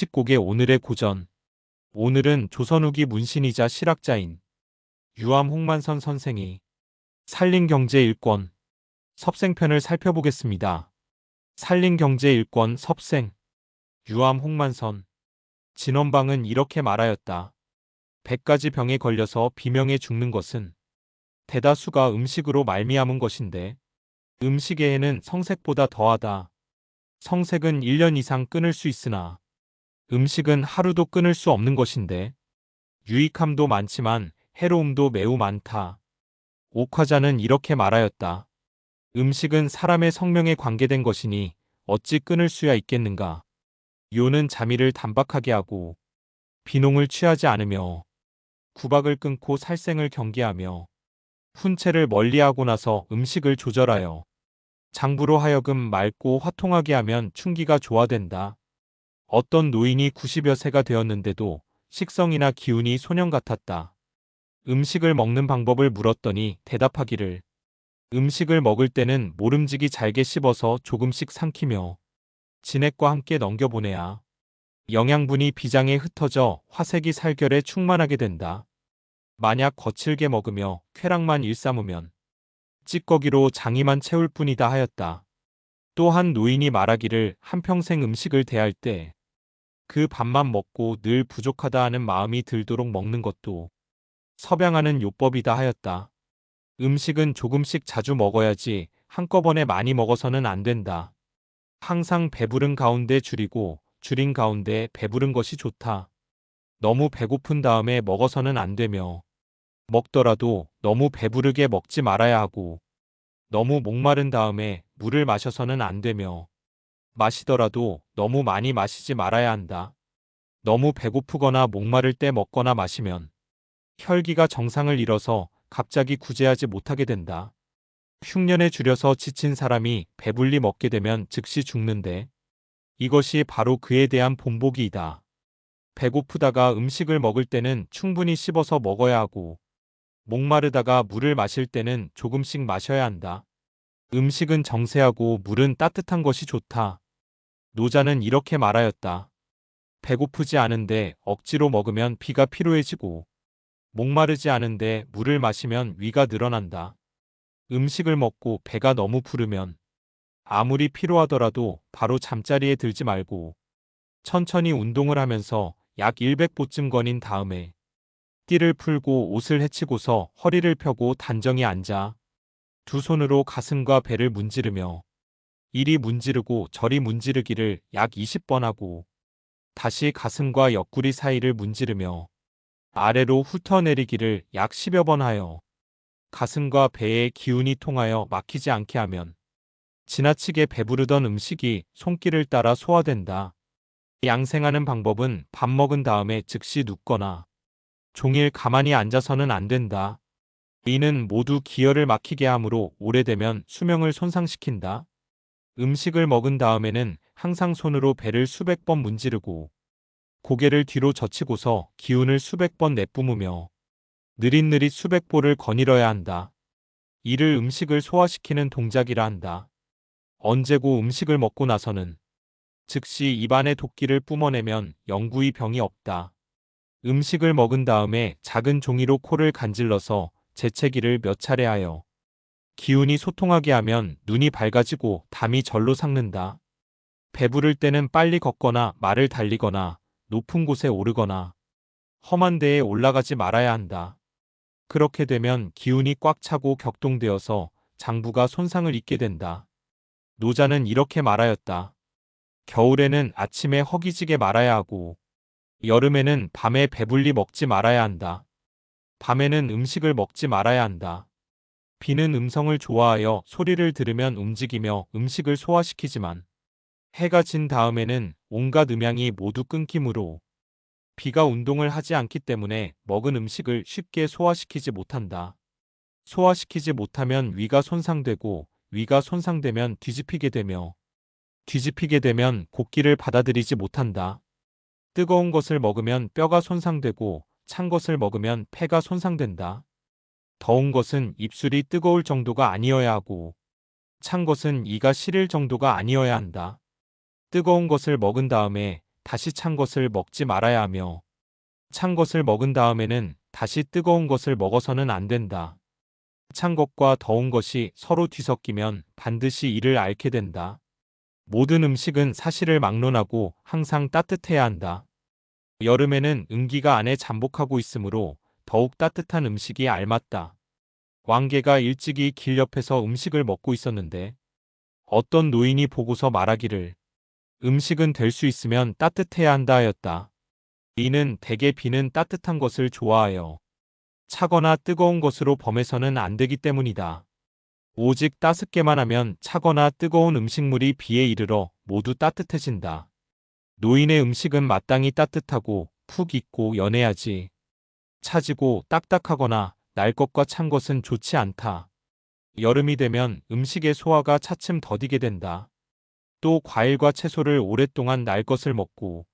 예측곡의 오늘의 고전. 오늘은 조선 후기 문신이자 실학자인 유암 홍만선 선생이 살린경제 일권 섭생편을 살펴보겠습니다. 살린경제 일권 섭생 유암 홍만선 진원방은 이렇게 말하였다. 100가지 병에 걸려서 비명에 죽는 것은 대다수가 음식으로 말미암은 것인데 음식에는 성색보다 더하다. 성색은 1년 이상 끊을 수 있으나 음식은 하루도 끊을 수 없는 것인데 유익함도 많지만 해로움도 매우 많다. 옥화자는 이렇게 말하였다. 음식은 사람의 성명에 관계된 것이니 어찌 끊을 수야 있겠는가. 요는 자미를 단박하게 하고 비농을 취하지 않으며 구박을 끊고 살생을 경계하며 훈체를 멀리하고 나서 음식을 조절하여 장부로 하여금 맑고 화통하게 하면 충기가 좋아된다. 어떤 노인이 90여 세가 되었는데도 식성이나 기운이 소년 같았다. 음식을 먹는 방법을 물었더니 대답하기를 음식을 먹을 때는 모름지기 잘게 씹어서 조금씩 삼키며 진액과 함께 넘겨보내야 영양분이 비장에 흩어져 화색이 살결에 충만하게 된다. 만약 거칠게 먹으며 쾌락만 일삼으면 찌꺼기로 장이만 채울 뿐이다 하였다. 또한 노인이 말하기를 한평생 음식을 대할 때 그 밥만 먹고 늘 부족하다 하는 마음이 들도록 먹는 것도 서병하는 요법이다 하였다. 음식은 조금씩 자주 먹어야지 한꺼번에 많이 먹어서는 안 된다. 항상 배부른 가운데 줄이고 줄인 가운데 배부른 것이 좋다. 너무 배고픈 다음에 먹어서는 안 되며 먹더라도 너무 배부르게 먹지 말아야 하고 너무 목마른 다음에 물을 마셔서는 안 되며 마시더라도 너무 많이 마시지 말아야 한다. 너무 배고프거나 목마를 때 먹거나 마시면 혈기가 정상을 잃어서 갑자기 구제하지 못하게 된다. 흉년에 줄여서 지친 사람이 배불리 먹게 되면 즉시 죽는데 이것이 바로 그에 대한 본보기이다. 배고프다가 음식을 먹을 때는 충분히 씹어서 먹어야 하고 목마르다가 물을 마실 때는 조금씩 마셔야 한다. 음식은 정세하고 물은 따뜻한 것이 좋다. 노자는 이렇게 말하였다. 배고프지 않은데 억지로 먹으면 피가 피로해지고 목마르지 않은데 물을 마시면 위가 늘어난다. 음식을 먹고 배가 너무 부르면 아무리 피로하더라도 바로 잠자리에 들지 말고 천천히 운동을 하면서 약 100보쯤 거닌 다음에 띠를 풀고 옷을 헤치고서 허리를 펴고 단정히 앉아 두 손으로 가슴과 배를 문지르며 이리 문지르고 저리 문지르기를 약 20번 하고 다시 가슴과 옆구리 사이를 문지르며 아래로 훑어내리기를 약 10여 번 하여 가슴과 배의 기운이 통하여 막히지 않게 하면 지나치게 배부르던 음식이 손길을 따라 소화된다. 양생하는 방법은 밥 먹은 다음에 즉시 눕거나 종일 가만히 앉아서는 안 된다. 이는 모두 기혈을 막히게 하므로 오래되면 수명을 손상시킨다. 음식을 먹은 다음에는 항상 손으로 배를 수백 번 문지르고 고개를 뒤로 젖히고서 기운을 수백 번 내뿜으며 느릿느릿 수백 보를 거닐어야 한다. 이를 음식을 소화시키는 동작이라 한다. 언제고 음식을 먹고 나서는 즉시 입안에 도끼를 뿜어내면 영구히 병이 없다. 음식을 먹은 다음에 작은 종이로 코를 간질러서 재채기를 몇 차례 하여 기운이 소통하게 하면 눈이 밝아지고 담이 절로 삭는다. 배부를 때는 빨리 걷거나 말을 달리거나 높은 곳에 오르거나 험한 데에 올라가지 말아야 한다. 그렇게 되면 기운이 꽉 차고 격동되어서 장부가 손상을 입게 된다. 노자는 이렇게 말하였다. 겨울에는 아침에 허기지게 말아야 하고 여름에는 밤에 배불리 먹지 말아야 한다. 밤에는 음식을 먹지 말아야 한다. 비는 음성을 좋아하여 소리를 들으면 움직이며 음식을 소화시키지만 해가 진 다음에는 온갖 음향이 모두 끊기므로 비가 운동을 하지 않기 때문에 먹은 음식을 쉽게 소화시키지 못한다. 소화시키지 못하면 위가 손상되고 위가 손상되면 뒤집히게 되며 뒤집히게 되면 곡기를 받아들이지 못한다. 뜨거운 것을 먹으면 뼈가 손상되고 찬 것을 먹으면 폐가 손상된다. 더운 것은 입술이 뜨거울 정도가 아니어야 하고 찬 것은 이가 시릴 정도가 아니어야 한다. 뜨거운 것을 먹은 다음에 다시 찬 것을 먹지 말아야 하며 찬 것을 먹은 다음에는 다시 뜨거운 것을 먹어서는 안 된다. 찬 것과 더운 것이 서로 뒤섞이면 반드시 이를 앓게 된다. 모든 음식은 사실을 막론하고 항상 따뜻해야 한다. 여름에는 음기가 안에 잠복하고 있으므로 더욱 따뜻한 음식이 알맞다. 왕개가 일찍이 길 옆에서 음식을 먹고 있었는데 어떤 노인이 보고서 말하기를 음식은 될 수 있으면 따뜻해야 한다 하였다. 이는 대개 비는 따뜻한 것을 좋아하여 차거나 뜨거운 것으로 범해서는 안 되기 때문이다. 오직 따숩게만 하면 차거나 뜨거운 음식물이 비에 이르러 모두 따뜻해진다. 노인의 음식은 마땅히 따뜻하고 푹 익고 연해야지. 차지고 딱딱하거나 날 것과 찬 것은 좋지 않다. 여름이 되면 음식의 소화가 차츰 더디게 된다. 또 과일과 채소를 오랫동안 날 것을 먹고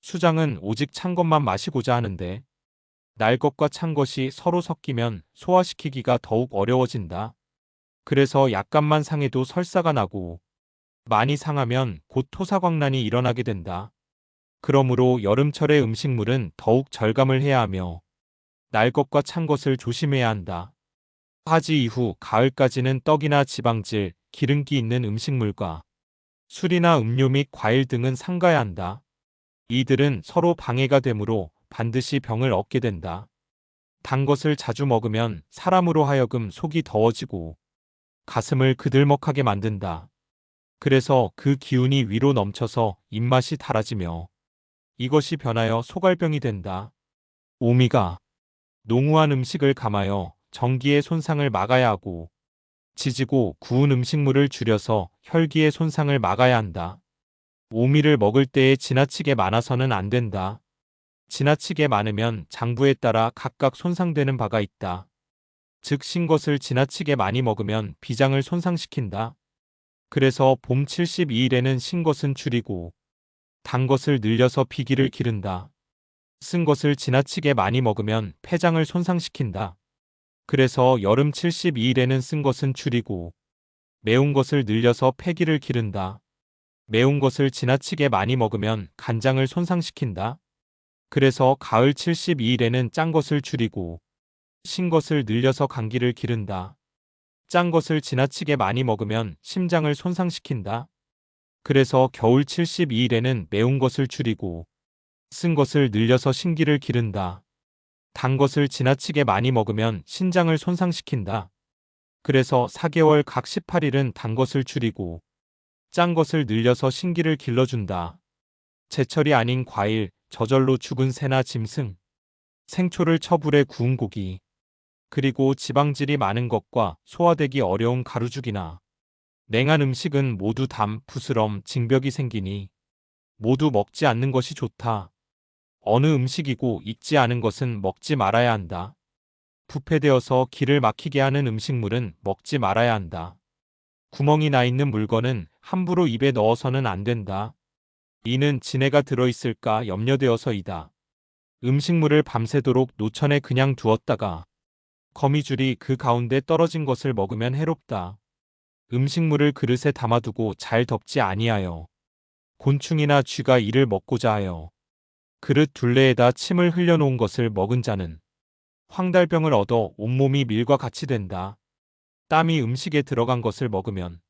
수장은 오직 찬 것만 마시고자 하는데 날 것과 찬 것이 서로 섞이면 소화시키기가 더욱 어려워진다. 그래서 약간만 상해도 설사가 나고 많이 상하면 곧 토사광란이 일어나게 된다. 그러므로 여름철의 음식물은 더욱 절감을 해야 하며 날 것과 찬 것을 조심해야 한다. 화지 이후 가을까지는 떡이나 지방질, 기름기 있는 음식물과 술이나 음료 및 과일 등은 삼가야 한다. 이들은 서로 방해가 되므로 반드시 병을 얻게 된다. 단 것을 자주 먹으면 사람으로 하여금 속이 더워지고 가슴을 그들먹하게 만든다. 그래서 그 기운이 위로 넘쳐서 입맛이 달아지며 이것이 변하여 소갈병이 된다. 오미가 농후한 음식을 감하여 전기의 손상을 막아야 하고 지지고 구운 음식물을 줄여서 혈기의 손상을 막아야 한다. 오미를 먹을 때에 지나치게 많아서는 안 된다. 지나치게 많으면 장부에 따라 각각 손상되는 바가 있다. 즉 신 것을 지나치게 많이 먹으면 비장을 손상시킨다. 그래서 봄 72일에는 신 것은 줄이고 단 것을 늘려서 비기를 기른다. 쓴 것을 지나치게 많이 먹으면 폐장을 손상시킨다. 그래서 여름 72일에는 쓴 것은 줄이고 매운 것을 늘려서 폐기를 기른다. 매운 것을 지나치게 많이 먹으면 간장을 손상시킨다. 그래서 가을 72일에는 짠 것을 줄이고 신 것을 늘려서 감기를 기른다. 짠 것을 지나치게 많이 먹으면 심장을 손상시킨다. 그래서 겨울 72일에는 매운 것을 줄이고 쓴 것을 늘려서 신기를 기른다. 단 것을 지나치게 많이 먹으면 신장을 손상시킨다. 그래서 4개월 각 18일은 단 것을 줄이고 짠 것을 늘려서 신기를 길러준다. 제철이 아닌 과일, 저절로 죽은 새나 짐승, 생초를 처불에 구운 고기, 그리고 지방질이 많은 것과 소화되기 어려운 가루죽이나 냉한 음식은 모두 담, 부스럼, 징벽이 생기니 모두 먹지 않는 것이 좋다. 어느 음식이고 익지 않은 것은 먹지 말아야 한다. 부패되어서 길을 막히게 하는 음식물은 먹지 말아야 한다. 구멍이 나 있는 물건은 함부로 입에 넣어서는 안 된다. 이는 진해가 들어있을까 염려되어서이다. 음식물을 밤새도록 노천에 그냥 두었다가 거미줄이 그 가운데 떨어진 것을 먹으면 해롭다. 음식물을 그릇에 담아두고 잘 덮지 아니하여 곤충이나 쥐가 이를 먹고자 하여 그릇 둘레에다 침을 흘려놓은 것을 먹은 자는 황달병을 얻어 온몸이 밀과 같이 된다. 땀이 음식에 들어간 것을 먹으면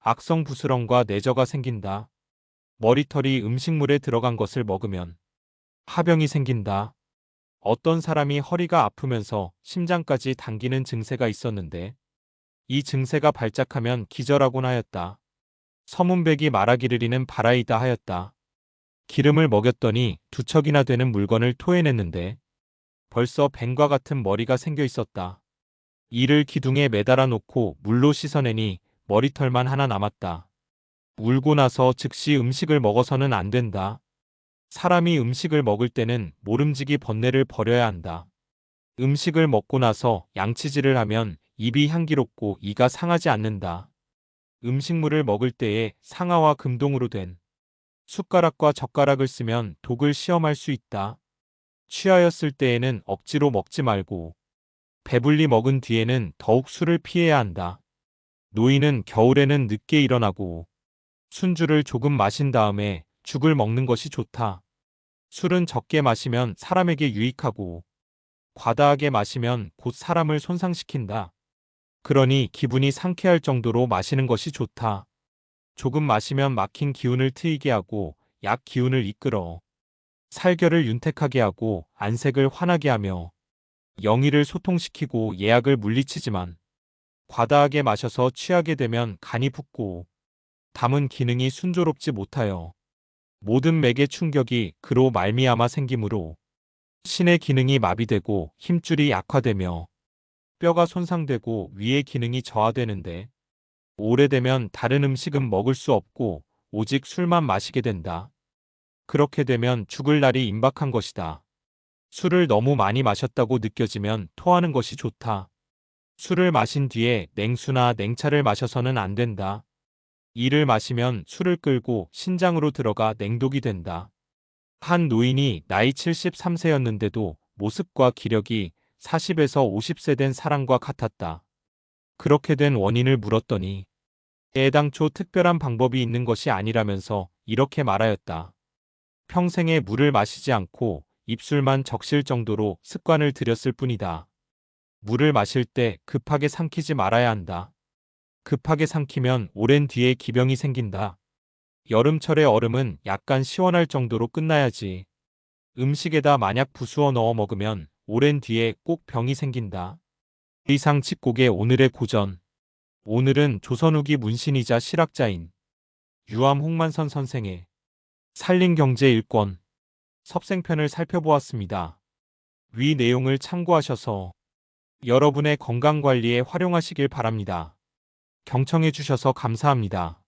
악성 부스럼과 내저가 생긴다. 머리털이 음식물에 들어간 것을 먹으면 하병이 생긴다. 어떤 사람이 허리가 아프면서 심장까지 당기는 증세가 있었는데 이 증세가 발작하면 기절하곤 하였다. 서문백이 말하기를 이는 바라이다 하였다. 기름을 먹였더니 두 척이나 되는 물건을 토해냈는데 벌써 뱀과 같은 머리가 생겨 있었다. 이를 기둥에 매달아 놓고 물로 씻어내니 머리털만 하나 남았다. 울고 나서 즉시 음식을 먹어서는 안 된다. 사람이 음식을 먹을 때는 모름지기 번뇌를 버려야 한다. 음식을 먹고 나서 양치질을 하면 입이 향기롭고 이가 상하지 않는다. 음식물을 먹을 때에 상아와 금동으로 된 숟가락과 젓가락을 쓰면 독을 시험할 수 있다. 취하였을 때에는 억지로 먹지 말고 배불리 먹은 뒤에는 더욱 술을 피해야 한다. 노인은 겨울에는 늦게 일어나고 순주를 조금 마신 다음에 죽을 먹는 것이 좋다. 술은 적게 마시면 사람에게 유익하고 과다하게 마시면 곧 사람을 손상시킨다. 그러니 기분이 상쾌할 정도로 마시는 것이 좋다. 조금 마시면 막힌 기운을 트이게 하고 약 기운을 이끌어 살결을 윤택하게 하고 안색을 환하게 하며 영의를 소통시키고 예약을 물리치지만 과다하게 마셔서 취하게 되면 간이 붓고 담은 기능이 순조롭지 못하여 모든 맥의 충격이 그로 말미암아 생기므로 신의 기능이 마비되고 힘줄이 약화되며 뼈가 손상되고 위의 기능이 저하되는데 오래되면 다른 음식은 먹을 수 없고 오직 술만 마시게 된다. 그렇게 되면 죽을 날이 임박한 것이다. 술을 너무 많이 마셨다고 느껴지면 토하는 것이 좋다. 술을 마신 뒤에 냉수나 냉차를 마셔서는 안 된다. 이를 마시면 술을 끌고 신장으로 들어가 냉독이 된다. 한 노인이 나이 73세였는데도 모습과 기력이 40에서 50세 된 사람과 같았다. 그렇게 된 원인을 물었더니 애당초 특별한 방법이 있는 것이 아니라면서 이렇게 말하였다. 평생에 물을 마시지 않고 입술만 적실 정도로 습관을 들였을 뿐이다. 물을 마실 때 급하게 삼키지 말아야 한다. 급하게 삼키면 오랜 뒤에 기병이 생긴다. 여름철의 얼음은 약간 시원할 정도로 끝나야지. 음식에다 만약 부수어 넣어 먹으면 오랜 뒤에 꼭 병이 생긴다. 이상 칙곡의 오늘의 고전. 오늘은 조선 후기 문신이자 실학자인 유암 홍만선 선생의 살림경제 일권 섭생편을 살펴보았습니다. 위 내용을 참고하셔서 여러분의 건강관리에 활용하시길 바랍니다. 경청해 주셔서 감사합니다.